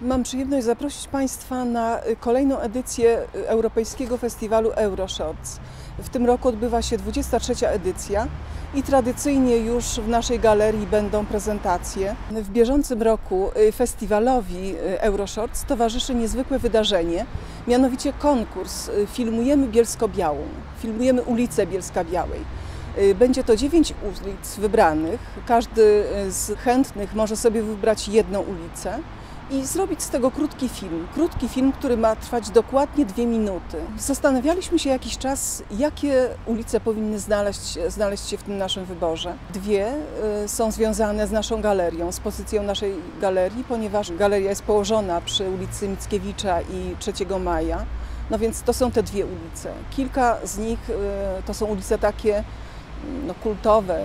mam przyjemność zaprosić Państwa na y, kolejną edycję y, Europejskiego Festiwalu Euroshots. W tym roku odbywa się 23. edycja i tradycyjnie już w naszej galerii będą prezentacje. W bieżącym roku y, festiwalowi Euroshots towarzyszy niezwykłe wydarzenie, mianowicie konkurs Filmujemy Bielsko-Białą, filmujemy ulicę Bielska-Białej. Będzie to dziewięć ulic wybranych. Każdy z chętnych może sobie wybrać jedną ulicę i zrobić z tego krótki film. Krótki film, który ma trwać dokładnie dwie minuty. Zastanawialiśmy się jakiś czas, jakie ulice powinny znaleźć, znaleźć się w tym naszym wyborze. Dwie y, są związane z naszą galerią, z pozycją naszej galerii, ponieważ galeria jest położona przy ulicy Mickiewicza i 3 Maja. No więc to są te dwie ulice. Kilka z nich y, to są ulice takie no, kultowe,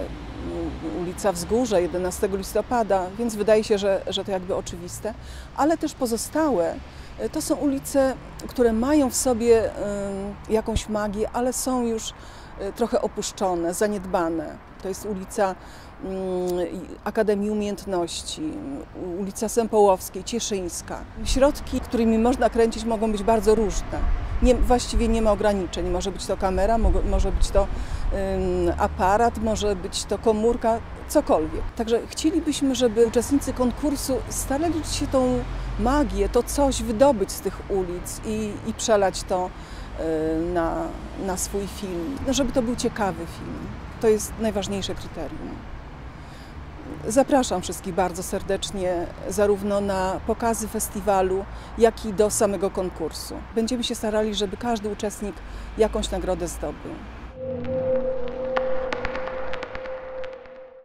ulica Wzgórze 11 listopada, więc wydaje się, że, że to jakby oczywiste, ale też pozostałe e, to są ulice, które mają w sobie jakąś magię, ale są już e, trochę opuszczone, zaniedbane. To jest ulica Akademii Umiejętności, ulica Sępołowskiej, Cieszyńska. Środki, którymi można kręcić, mogą być bardzo różne. Nie, właściwie nie ma ograniczeń. Może być to kamera, może być to aparat, może być to komórka, cokolwiek. Także chcielibyśmy, żeby uczestnicy konkursu starali się tą magię, to coś wydobyć z tych ulic i, i przelać to y, na, na swój film, no, żeby to był ciekawy film. To jest najważniejsze kryterium. Zapraszam wszystkich bardzo serdecznie zarówno na pokazy festiwalu, jak i do samego konkursu. Będziemy się starali, żeby każdy uczestnik jakąś nagrodę zdobył.